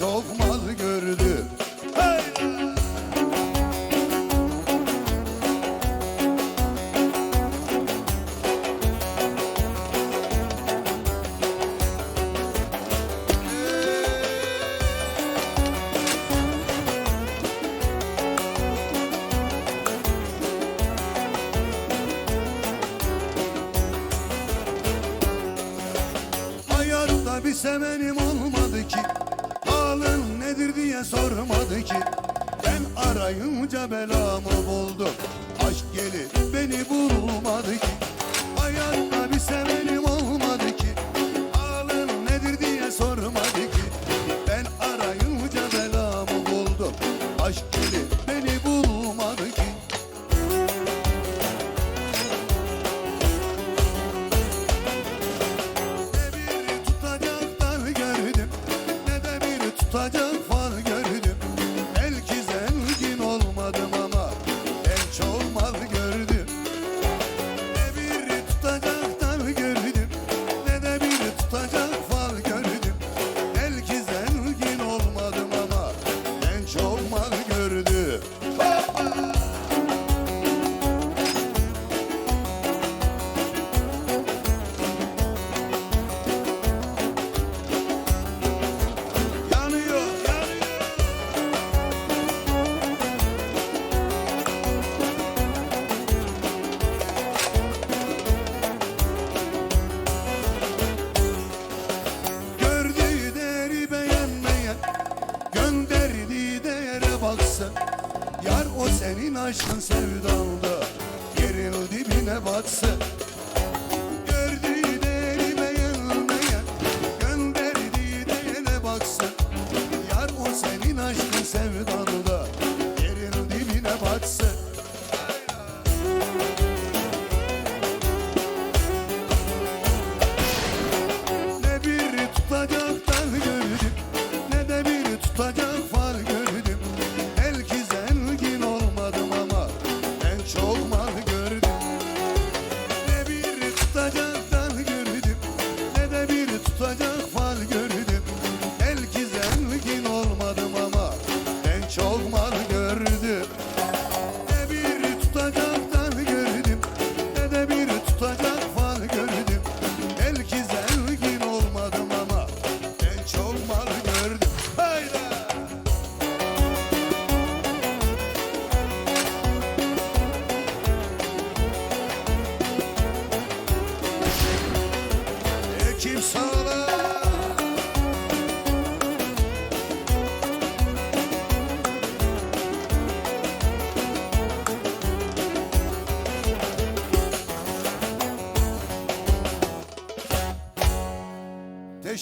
çok mal gördü hey! Bir sevenim olmadı ki sormadı ki. Ben arayınca belamı buldum. Aşk gelip beni bulmadı ki. Hayatta bir sevenim olmadı ki. Ağlın nedir diye sormadı ki. Ben arayınca belamı buldum. Aşk gelip beni bulmadı ki. Tutacak aşkın sevdanda Yerin dibine batsın.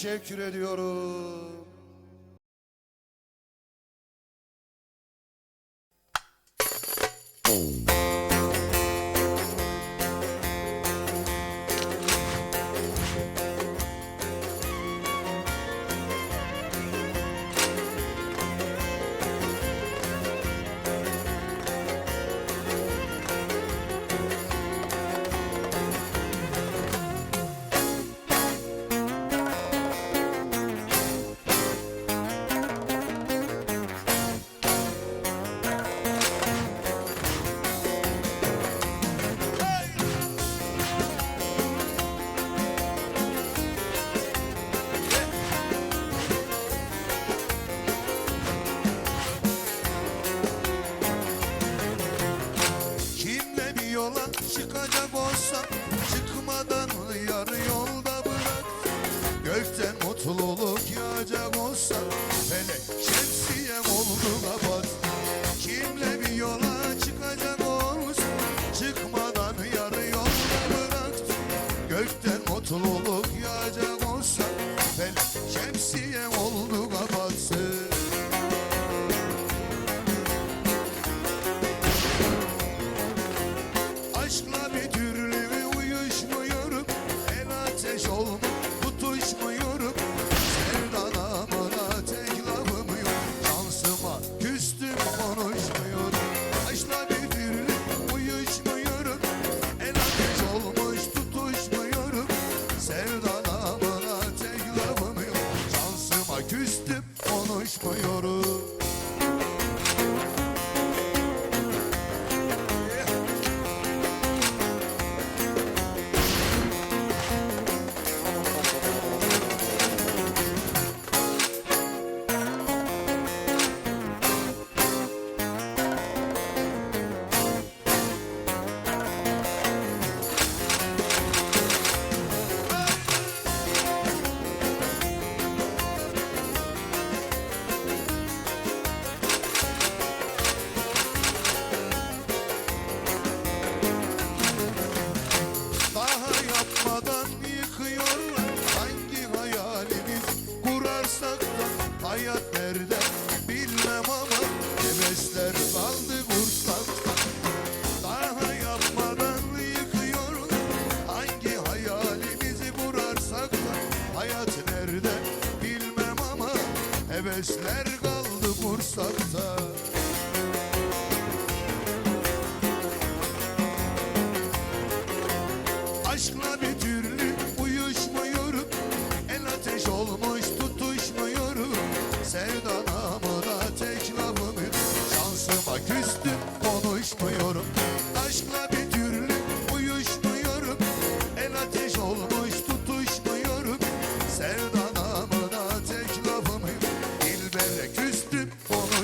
teşekkür ediyorum. Oh. Mutluluk yağacak olsa Felek şemsiyem oldu kapat Kimle bir yola çıkacak olsa Çıkmadan yarı yolda bıraktım Gökten mutluluk yağacak olsa Felek şemsiyem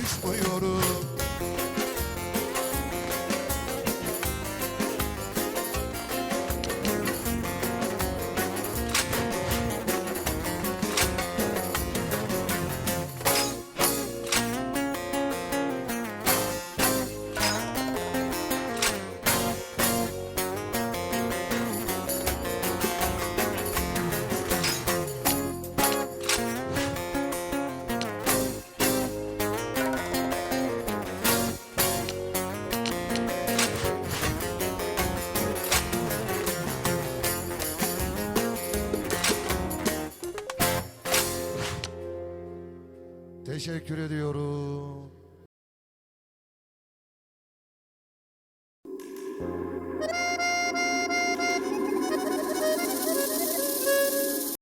konuşmuyorum Teşekkür ediyorum.